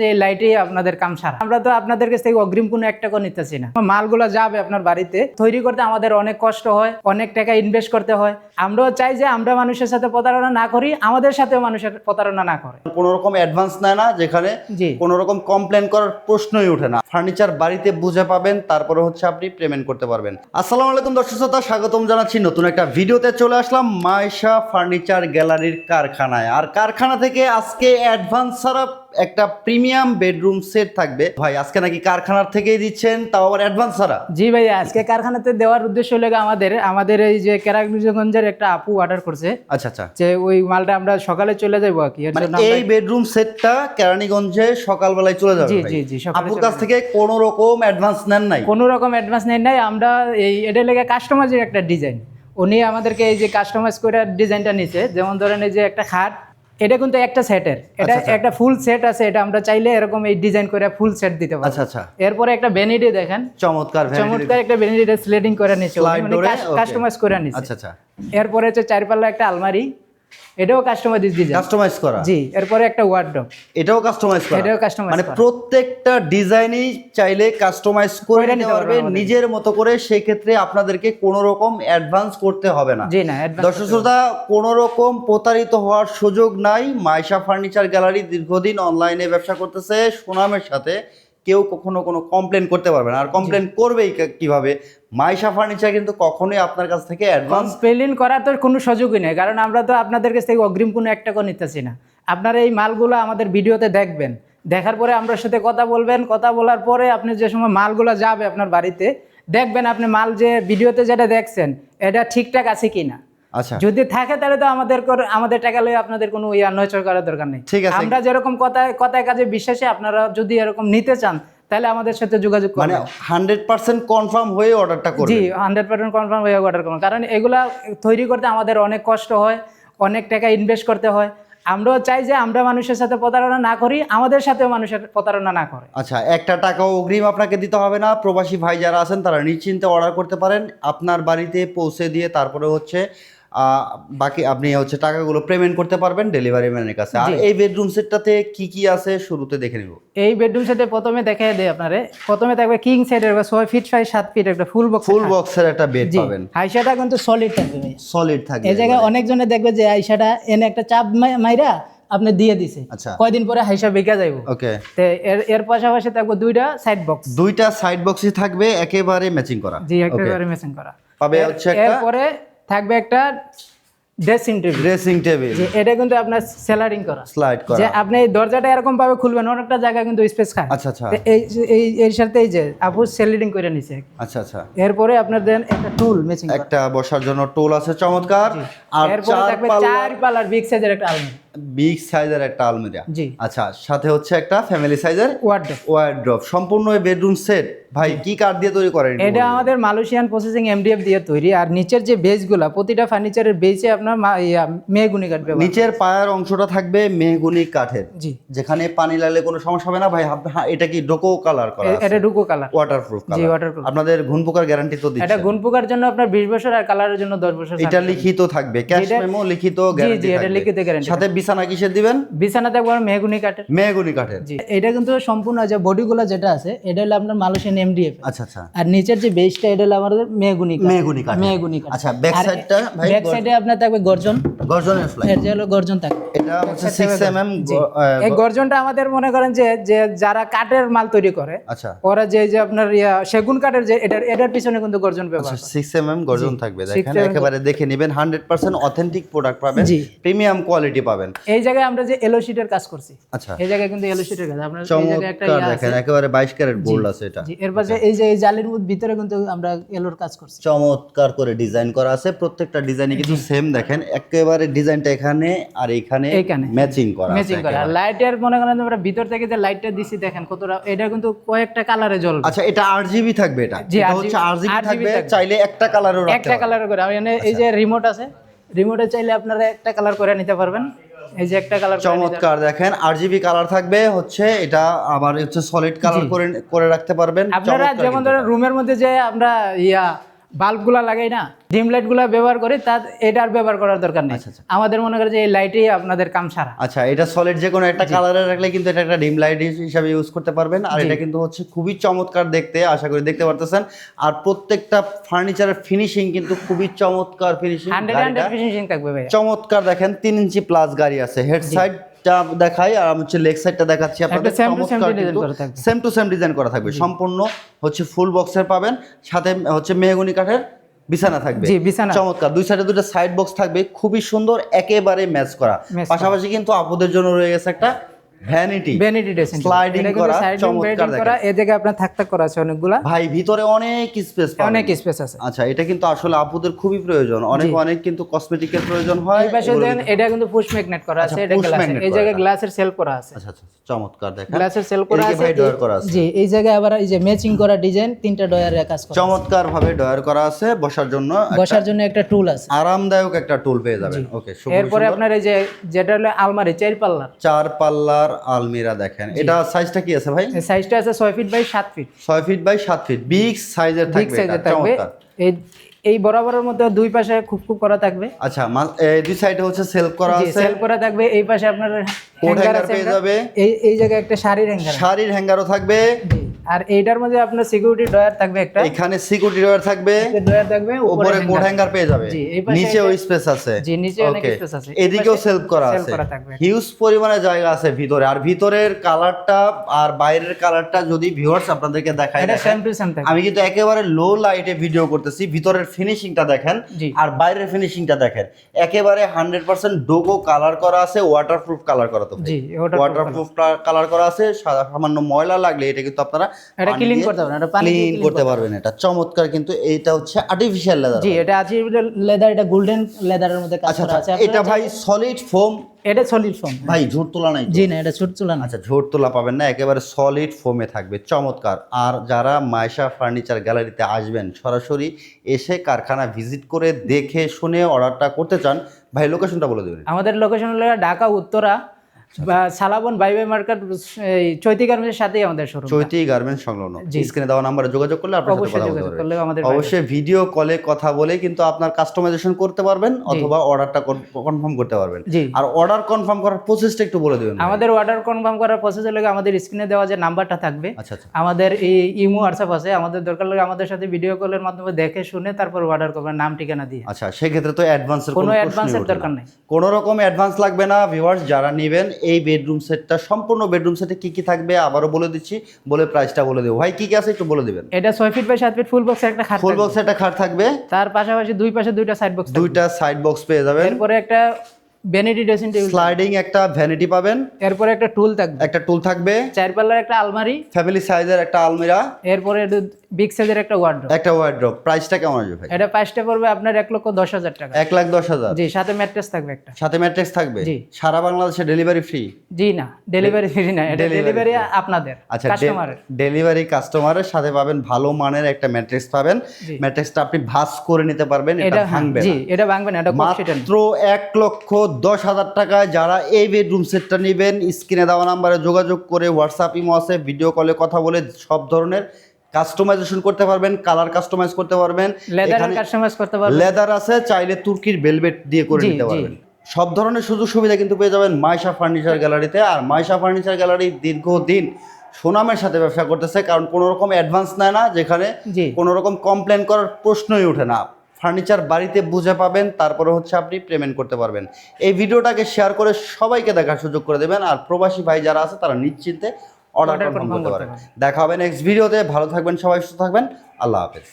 যে লাইটেই আপনাদের কাম সারা। আমরা তো আপনাদের কাছ থেকে অগ্রিম কোনো এক টাকা নিতেছি না। মালগুলো যাবে আপনার বাড়িতে। তৈরি করতে আমাদের অনেক কষ্ট হয় অনেক টাকা ইনভেস্ট করতে হয়। আমরাও চাই যে আমরা মানুষের সাথে প্রতারণা না করি আমাদের সাথেও মানুষের প্রতারণা না করে। কোনো রকম অ্যাডভান্স নেয় না যেখানে কোনো রকম কমপ্লেন করার প্রশ্নই ওঠে না। ফার্নিচার বাড়িতে বুঝে পাবেন তারপরে হচ্ছে আপনি পেমেন্ট করতে পারবেন। আসসালামু আলাইকুম দর্শক শ্রোতা স্বাগতম জানাচ্ছি। নতুন একটা ভিডিওতে চলে আসলাম মাইশা ফার্নিচার গ্যালারির কারখানায়। আর কারখানা থেকে আজকে অ্যাডভান্স ছাড়া একটা প্রিমিয়াম বেডরুম সেট থাকবে। ভাই আজকে নাকি কারখানার থেকেই দিচ্ছেন তাও আবার অ্যাডভান্স ছাড়া? জি ভাই আজকে কারখানাতে দেওয়ার উদ্দেশ্য হলো আমাদের আমাদের এই যে কেরাগঞ্জের একটা আপু অর্ডার করছে। আচ্ছা আচ্ছা। যে ওই মালটা আমরা সকালে চলে যাব আর কি এর মানে এই বেডরুম সেটটা কেরানীগঞ্জে সকালবেলায় চলে যাবে জি জি জি আপুর কাছ থেকে কোনো রকম অ্যাডভান্স নেন নাই? কোনো রকম অ্যাডভান্স নেন নাই আমরা এই এটা লেগে কাস্টমাইজের একটা ডিজাইন উনি আমাদেরকে এই যে কাস্টমাইজ করে ডিজাইনটা নিছে যেমন ধরেন এই যে একটা খাট এটা কিন্তু একটা সেটের। এটা আচ্ছা, আচ্ছা। একটা ফুল সেট আছে এটা আমরা চাইলে এরকম এই ডিজাইন করে ফুল সেট দিতে পারি আচ্ছা আচ্ছা। এরপরে একটা ভ্যানিটি দেখেন। চমৎকার চমৎকার একটা ভ্যানিটি স্লেডিং করে নিচ্ছে. কাস্টমাইজ করে নিচ্ছে। আচ্ছা আচ্ছা। এরপরে হচ্ছে চারপাল্লা একটা আলমারি। এটাও কাস্টমাইজ ডিজাইন কাস্টমাইজ করা। জি এরপরে একটা ওয়ার্ডরোব এটাও কাস্টমাইজ করা। এটাও customize মানে প্রত্যেকটা ডিজাইনই চাইলে কাস্টমাইজ করে নিতে পারবে নিজের মতো করে সেই ক্ষেত্রে আপনাদেরকে কোনো রকম অ্যাডভান্স করতে হবে না। জি না দর্শক শ্রোতা কোনো রকম প্রতারিত হওয়ার সুযোগ নাই। মাইশা ফার্নিচার গ্যালারি দীর্ঘদিন অনলাইনে ব্যবসা করতেছে। সুনামের সাথে কেউ কখনো কোনো কমপ্লেন করতে পারবে না। আর কমপ্লেন করবেই কীভাবে? মাইশা ফার্নিচার কিন্তু কখনোই আপনার কাছ থেকে অ্যাডভান্স কমপ্লেন করার তো কোনো সুযোগই নেই। কারণ আমরা তো আপনাদের কাছ থেকে অগ্রিম কোনো একটা টাকা নিতেছি না। আপনারা এই মালগুলো আমাদের ভিডিওতে দেখবেন। দেখার পরে আমরা সাথে কথা বলবেন। কথা বলার পরে আপনি যে সময় মালগুলো যাবে আপনার বাড়িতে দেখবেন আপনি মাল যে ভিডিওতে যেটা দেখছেন এটা ঠিকঠাক আছে কি না আচ্ছা। যদি থাকে তাহলে তো আমাদের আমাদের টাকা লয়ে আপনাদের কোনো ইয়া নয়চর করার দরকার নেই। ঠিক আছে। আমরা যেরকম কথায় কথায় কাজে বিশ্বাসে আপনারা যদি এরকম নিতে চান তাহলে আমাদের সাথে যোগাযোগ মানে হান্ড্রেড পার্সেন্ট কনফার্ম হয়ে অর্ডারটা করবে জি হান্ড্রেড পার্সেন্ট কনফার্ম হয়ে অর্ডার করুন কারণ এগুলা তৈরি করতে আমাদের অনেক কষ্ট হয় অনেক টাকা ইনভেস্ট করতে হয়। আমরাও চাই যে আমরা মানুষের সাথে প্রতারণা না করি আমাদের সাথেও মানুষের প্রতারণা না করে। আচ্ছা একটা টাকাও অগ্রিম আপনাকে দিতে হবে না। প্রবাসী ভাই যারা আছেন তারা নিশ্চিন্তে অর্ডার করতে পারেন। আপনার বাড়িতে পৌঁছে দিয়ে তারপরে হচ্ছে বাকি আপনি হচ্ছে টাকাগুলো পেমেন্ট করতে পারবেন ডেলিভারি ম্যানের কাছে। আর এই বেডরুম সেটটাতে কি কি আছে শুরুতে দেখে নিব। এই বেডরুম সেটে প্রথমে দেখে দেয় আপনারে। প্রথমে থাকবে কিং সাইডের ছয় ফিট সাত ফিট একটা ফুল বক্স ফুল বক্সের একটা বেড পাবেন। হাইসাটা কিন্তু সলিড থাকবে সলিড থাকবে এই জায়গায় অনেকজনে দেখবে যে আইসাটা এনে একটা চাপ মাই- মাইরা আপনি দিয়ে দিছে। আচ্ছা। কয়দিন পরে হাইসা বেঁকে যাইব। ওকে। তো এর এর পাশাপাশি থাকবে দুইটা সাইড বক্স দুইটা সাইড বক্সই থাকবে একেবারে ম্যাচিং করা। জি একেবারে মেশিন করা। পাবে হচ্ছে একটা এরপরে থাকবে একটা ড্রেসিং টেবিল ড্রেসিং টেবিল এটা কিন্তু আপনার সেলারিং করা। স্লাইড করা। যে আপনি এই দরজাটা এরকম ভাবে খুলবেন অনেকটা জায়গা কিন্তু স্পেস খায়। আচ্ছা আচ্ছা। এই এই এর সাথে এই যে আপু সেলাইডিং করে নিছে। আচ্ছা আচ্ছা। এরপরে আপনার দেন একটা টুল মেশিং একটা বসার জন্য টুল আছে চমৎকার। আর চার পালার পাল্লা চার পাল্লার বিগ সাইজের একটা আলমারি। বিগ সাইজের একটা আলমিরা। জি। আচ্ছা সাথে হচ্ছে একটা ফ্যামিলি সাইজের ওয়ার্ডরোব ওয়ার্ড্রপ সম্পূর্ণ বেডরুম সেট ভাই কি কাঠ দিয়ে তৈরি করেন এটা আমাদের মালয়েশিয়ান প্রসেসিং এমডিএফ দিয়ে তৈরি। আর নিচের যে বেসগুলা প্রতিটা ফার্নিচারের বেসে আপনার মেহগুনি কাঠ ব্যবহার নিচের পায়ের অংশটা থাকবে মেহগুনি কাঠের। জি। যেখানে পানি লাগলে কোনো সমস্যা হবে না। ভাই এটা কি ডোকো কালার করা এটা ডুকো কালার। ওয়াটারপ্রুফ জি ওয়াটারপ্রুফ আপনাদের ঘুন পোকার গ্যারান্টি তো এটা দিচ্ছে গুণ পোকার জন্য আপনার বিশ বছর আর কালারের জন্য দশ বছর এটা লিখিত থাকবে। ক্যাশ মেমো লিখিত জি জি এটা লিখিত গ্যারান্টি সাথে বিছানা কিসের দিবেন? বিছানা থাকবে মেহগুনি কাঠের। মেহগুনি কাঠের। জি এটা কিন্তু সম্পূর্ণ যে বডিগুলো যেটা আছে এটা হলো আপনার মালয়েশিয়ান এমডিএফ আচ্ছা আচ্ছা। আর নিচের যে বেসটা এটা হলো আমাদের মেহগুনি মেহগুনি কাঠ। মেহগুনি কাঠ। আচ্ছা ব্যাক সাইডটা ভাই ব্যাক সাইডে আপনার থাকবে গর্জন। গর্জনের ফ্লাই যে হলো গর্জন থাকবে এটা হচ্ছে 6 এমএম জি। এই গর্জনটা আমাদের মনে করেন যে যে যারা কাঠের মাল তৈরি করে আচ্ছা। ওরা যে যে আপনার সেগুন কাঠের যে এটার এটার পিছনে কিন্তু গর্জন ব্যবহার করে। সিক্স এম এম গর্জন থাকবে। দেখেন একেবারে দেখে নেবেন হান্ড্রেড পার্সেন্ট অথেন্টিক প্রোডাক্ট পাবেন। প্রিমিয়াম কোয়ালিটি পাবেন। এই জায়গায় আমরা যে এলো শিটের কাজ করছি আচ্ছা। এই জায়গায় কিন্তু এলো শিটের কাজ। আপনার এই জায়গায় একটা ইয়া দেখেন একেবারে বাইশ ক্যারেট গোল্ড আছে এটা। এর পাশে এই যে জালির ভিতরে কিন্তু আমরা এলোর কাজ করছি। চমৎকার করে ডিজাইন করা আছে। প্রত্যেকটা ডিজাইনে কিন্তু সেম দেখেন একেবারে ডিজাইনটা এখানে আর এখানে ম্যাচিং করা আছে ম্যাচিং করা। লাইটের মনে করেন আমরা ভিতর থেকে যে লাইটটা দিছি দেখেন কতটা এটা কিন্তু কয়েকটা কালারে জ্বলবে। আচ্ছা এটা আরজিবি থাকবে এটা। এটা হচ্ছে আরজিবি থাকবে। চাইলে একটা কালারও রাখতে একটা কালার করে। এখানে এই যে রিমোট আছে রিমোটে চাইলে আপনারা একটা কালার করে নিতে পারবেন। এই যে একটা কালার চমৎকার দেখেন আরজিবি কালার থাকবে হচ্ছে এটা আবার হচ্ছে সলিড কালার করে করে রাখতে পারবেন আপনারা যেমন। ধরেন রুমের মধ্যে যে আমরা ইয়া বাল্বগুলা লাগাই না ডিম লাইটগুলা ব্যবহার করি তার এটা আর ব্যবহার করার দরকার নেই। আচ্ছা, আচ্ছা। আমাদের মনে করে যে এই লাইটেই আপনাদের কাম সারা। আচ্ছা এটা সলিড যে কোনো একটা কালারে রাখলে কিন্তু এটা একটা ডিম লাইট হিসাবে ইউজ করতে পারবেন। আর এটা কিন্তু হচ্ছে খুবই চমৎকার দেখতে আশা করি দেখতে পারতেছেন। আর প্রত্যেকটা ফার্নিচারের ফিনিশিং কিন্তু খুবই চমৎকার ফিনিশিং ফিনিশিং থাকবে ভাই চমৎকার দেখেন তিন ইঞ্চি প্লাস গাড়ি আছে। হেড সাইডটা দেখাই আর আমি হচ্ছে লেগ সাইডটা দেখাচ্ছি আপনাদের চমৎকার কিন্তু সেম টু সেম ডিজাইন করা থাকবে। সম্পূর্ণ হচ্ছে ফুল বক্সের পাবেন সাথে হচ্ছে মেহগনি কাঠের বিছানা থাকবে। জি, বিছানা। চমৎকার। দুই সাইডে দুটো সাইড বক্স থাকবে খুবই সুন্দর একেবারে ম্যাচ করা। করা। পাশাপাশি কিন্তু আপুদের জন্য রয়ে গেছে একটা ভ্যানিটি ভ্যানিটি ড্রেসিং Sliding করা, চমৎকার করা এই জায়গায় আপনার থাক থাক করা আছে অনেকগুলা। ভাই ভিতরে অনেক স্পেস অনেক স্পেস আছে। আচ্ছা এটা কিন্তু আসলে আপুদের খুবই প্রয়োজন। অনেক অনেক কিন্তু কসমেটিকের প্রয়োজন হয় এই পাশে দেন এটা কিন্তু পুশ ম্যাগনেট করা আছে আচ্ছা, এটা গ্লাস এই জায়গায় গ্লাসের সেল করা আছে। আচ্ছা আচ্ছা চমৎকার দেখেন। গ্লাসের সেল করা আছে ভাই ডয়ার করা আছে। জি এই জায়গায় আবার এই যে ম্যাচিং করা ডিজাইন তিনটা ডয়ারের কাজ করা চমৎকার ভাবে ডয়ার করা আছে বসার জন্য বসার জন্য একটা টুল আছে। আরামদায়ক একটা টুল পেয়ে যাবেন। ওকে এরপরে আপনার এই যে যেটা হলো আলমারি চার পাল্লার। চার পাল্লার আলমিরা দেখেন। এটা সাইজটা কি আছে ভাই? সাইজটা আছে 6 feet by 7 feet 6 feet by 7 feet big সাইজের থাকবে এটা, চমৎকার। এই এই বরাবরের মধ্যে দুই পাশে খুব খুব করা থাকবে। আচ্ছা এই দুই সাইডে হচ্ছে সেলফ করা আছে। সেল করা থাকবে। এই পাশে আপনার হ্যাঙ্গার পেয়ে যাবে। এই এই জায়গায় একটা শাড়ির হ্যাঙ্গার শাড়ির হ্যাঙ্গারও থাকবে। জি। আর এইটার মধ্যে আপনার সিকিউরিটি ডয়ার থাকবে একটা। এখানে সিকিউরিটি ডয়ার থাকবে ডয়ার থাকবে উপরে কোট হ্যাঙ্গার পেয়ে যাবে। পাশে নিচেও স্পেস আছে। জি, নিচে অনেক space আছে। এদিকেও সেলফ করা আছে। হিউজ পরিমাণে জায়গা আছে ভিতরে। আর ভিতরের কালারটা আর বাইরের কালারটা যদি ভিউয়ার্স আপনাদেরকে দেখাই এটা সেম টু সেম আমি কিন্তু একেবারে লো লাইটে ভিডিও করতেছি। ভিতরের ফিনিশিংটা দেখেন আর বাইরের ফিনিশিংটা দেখেন। একেবারে হান্ড্রেড পার্সেন্ট ডোগো কালার করা আছে ওয়াটারপ্রুফ কালার করা তো জি ওয়াটারপ্রুফ কালার করা আছে সামান্য ময়লা লাগলে এটা কিন্তু আপনারা এটা clean করতে পারবেন, এটা পানি ক্লিন করতে পারবেন এটা। চমৎকার কিন্তু এইটা হচ্ছে আর্টিফিশিয়াল লেদার জি এটা আছে লেদার এটা গোল্ডেন লেদারের মধ্যে কাজ আচ্ছা করা আছে। আচ্ছা এটা ভাই সলিড ফোম এটা সলিড ফোম ভাই ঝুট তোলা নাই জি না এটা ছোট চুলা না। আচ্ছা ঝোট তোলা পাবেন না একেবারে সলিড ফোমে থাকবে চমৎকার। আর যারা মায়শা ফার্নিচার গ্যালারিতে আসবেন সরাসরি এসে কারখানা ভিজিট করে দেখে শুনে অর্ডারটা করতে চান ভাই লোকেশনটা বলে দেবেন। আমাদের লোকেশন হলো ঢাকা উত্তরা। বা সালাবন বাইবে মার্কেট চৈতি গার্মেন্টসের সাথেই আমাদের শোরুম চৈতি গার্মেন্টস সংলগ্ন। স্ক্রিনে দেওয়া নাম্বারে যোগাযোগ করলে আপনার সাথে কথা করলে আমাদের অবশ্যই ভিডিও কলে কথা বলে কিন্তু আপনার কাস্টমাইজেশন করতে পারবেন অথবা অর্ডারটা কনফার্ম করতে পারবেন। আর অর্ডার কনফার্ম করার প্রসেসটা একটু বলে দেবেন। আমাদের অর্ডার কনফার্ম করার প্রসেস হলো আমাদের স্ক্রিনে দেওয়া যে নাম্বারটা থাকবে আচ্ছা আচ্ছা। আমাদের এই ইমো হোয়াটসঅ্যাপ আছে। আমাদের দরকার লাগে আমাদের সাথে ভিডিও কলের মাধ্যমে দেখে শুনে তারপর অর্ডার করবেন নাম ঠিকানা দিয়ে। আচ্ছা সেক্ষেত্রে তো অ্যাডভান্সের কোনো কোনো অ্যাডভান্সের দরকার নেই। কোনো রকম অ্যাডভান্স লাগবে না ভিউয়ার্স যারা নেবেন এই বেডরুম সেটটা সম্পূর্ণ বেডরুম সেটে কি কি থাকবে আবারও বলে দিচ্ছি বলে প্রাইসটা বলে দেবো। ভাই কি কি আছে একটু বলে দিবেন? এটা ছয় ফিট বাই সাত ফিট ফুল বক্সের একটা খাট ফুল থাকবে। বক্স একটা খাট থাকবে। তার পাশাপাশি দুই পাশে দুইটা সাইড বক্স দুইটা সাইড বক্স পেয়ে যাবেন। এরপরে একটা ভ্যানিটি ড্রেসিং টেবিল স্লাইডিং একটা ভ্যানিটি পাবেন। এরপরে একটা টুল থাকবে। একটা টুল থাকবে। চার পাল্লার একটা আলমারি। ফ্যামিলি সাইজের একটা আলমিরা। এরপরে বিগ সাইজের একটা ওয়ার্ড্রোব একটা ওয়ার্ড্রপ প্রাইসটা কেমন আসবে ভাই? এটা প্রাইসটা পড়বে আপনার এক লক্ষ দশ হাজার টাকা। এক লাখ দশ হাজার? জি সাথে ম্যাট্রেস থাকবে একটা। সাথে ম্যাট্রিক্স থাকবে? জি। সারা বাংলাদেশে ডেলিভারি ফ্রি জি না ডেলিভারি ফ্রি না এটা ডেলিভারি আপনাদের আচ্ছা কাস্টমারের ডেলিভারি কাস্টমারের সাথে পাবেন ভালো মানের একটা ম্যাট্রিক্স পাবেন। জি। ম্যাট্রিক্সটা আপনি ভাঁজ করে নিতে পারবেন এটা ভাঙবে জি এটা ভাঙবে না এটা মাত্র এক লক্ষ দশ হাজার টাকায় যারা এই বেডরুম সেটটা নেবেন স্ক্রিনে দেওয়া নাম্বারে যোগাযোগ করে হোয়াটসঅ্যাপ ইমো আছে ভিডিও কলে কথা বলে সব ধরনের কাস্টমাইজেশন করতে পারবেন কালার কাস্টমাইজ করতে পারবেন এখানে কাস্টমাইজ করতে পারবে লেদার আছে চাইলে তুর্কির বেলভেট দিয়ে করে নিতে পারবেন। সব ধরনের সুযোগ সুবিধা কিন্তু পেয়ে যাবেন মাইশা ফার্নিচার গ্যালারিতে আর মাইশা ফার্নিচার গ্যালারি দীর্ঘদিন সুনামের সাথে ব্যবসা করতেছে কারণ কোনো রকম অ্যাডভান্স নেয় না যেখানে কোনো রকম কমপ্লেন করার প্রশ্নই ওঠে না। ফার্নিচার বাড়িতে বুঝে পাবেন তারপরে হচ্ছে আপনি পেমেন্ট করতে পারবেন। এই ভিডিওটাকে শেয়ার করে সবাইকে দেখার সুযোগ করে দেবেন। আর প্রবাসী ভাই যারা আছে তারা নিশ্চিন্তে অর্ডার কনফার্ম করতে পারেন দেখা হবে নেক্সট ভিডিওতে ভালো থাকবেন সবাই সুস্থ থাকবেন। আল্লাহ হাফেজ।